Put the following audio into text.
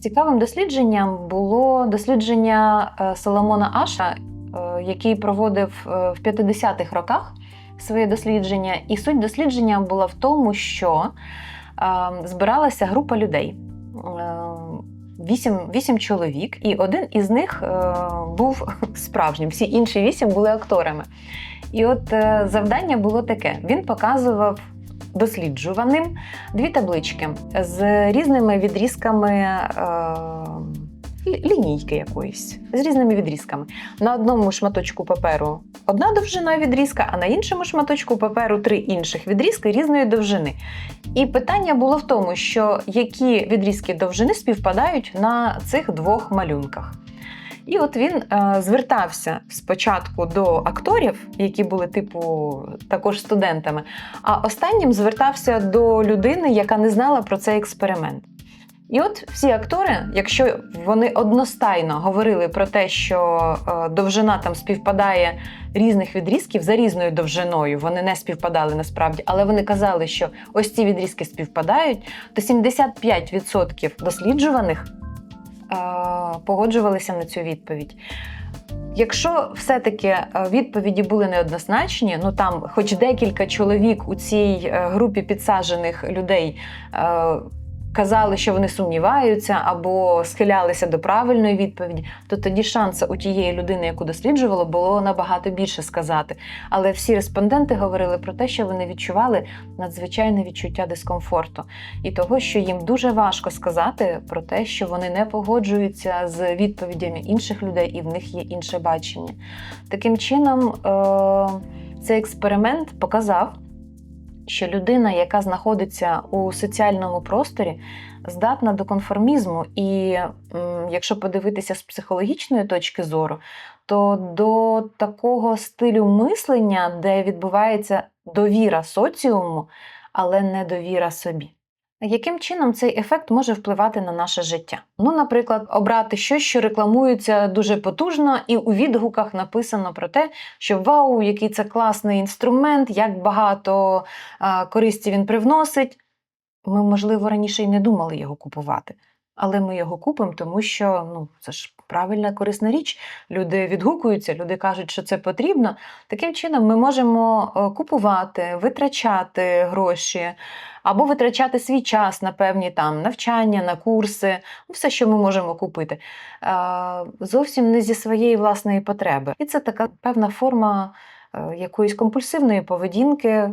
Цікавим дослідженням було дослідження е, Соломона Аша, е, який проводив е, в 50-х роках своє дослідження. І суть дослідження була в тому, що збиралася група людей. Вісім, вісім чоловік, і один із них е, був справжнім, всі інші вісім були акторами. І от е, завдання було таке: він показував досліджуваним дві таблички з різними відрізками е, лінійки якоїсь, з різними відрізками. На одному шматочку паперу одна довжина відрізка, а на іншому шматочку паперу три інших відрізки різної довжини. І питання було в тому, що які відрізки довжини співпадають на цих двох малюнках. І от він е, звертався спочатку до акторів, які були типу також студентами, а останнім звертався до людини, яка не знала про цей експеримент. І от всі актори, якщо вони одностайно говорили про те, що е, довжина там співпадає різних відрізків за різною довжиною, вони не співпадали насправді, але вони казали, що ось ці відрізки співпадають, то 75% досліджуваних погоджувалися на цю відповідь. Якщо все-таки е, відповіді були неоднозначні, ну там хоч декілька чоловік у цій е, групі підсаджених людей е, казали, що вони сумніваються або схилялися до правильної відповіді, то тоді шанси у тієї людини, яку досліджувало, було набагато більше сказати. Але всі респонденти говорили про те, що вони відчували надзвичайне відчуття дискомфорту і того, що їм дуже важко сказати про те, що вони не погоджуються з відповідями інших людей, і в них є інше бачення. Таким чином, е- цей експеримент показав, що людина, яка знаходиться у соціальному просторі, здатна до конформізму, і якщо подивитися з психологічної точки зору, то до такого стилю мислення, де відбувається довіра соціуму, але не довіра собі. Яким чином цей ефект може впливати на наше життя? Ну, наприклад, обрати щось, що рекламується дуже потужно, і у відгуках написано про те, що вау, який це класний інструмент, як багато а, користі він привносить. Ми, можливо, раніше й не думали його купувати. Але ми його купимо, тому що ну, це ж правильна корисна річ. Люди відгукуються, люди кажуть, що це потрібно. Таким чином, ми можемо е, купувати, витрачати гроші або витрачати свій час на певні там навчання, на курси, ну, все, що ми можемо купити, зовсім не зі своєї власної потреби. І це така певна форма е, якоїсь компульсивної поведінки,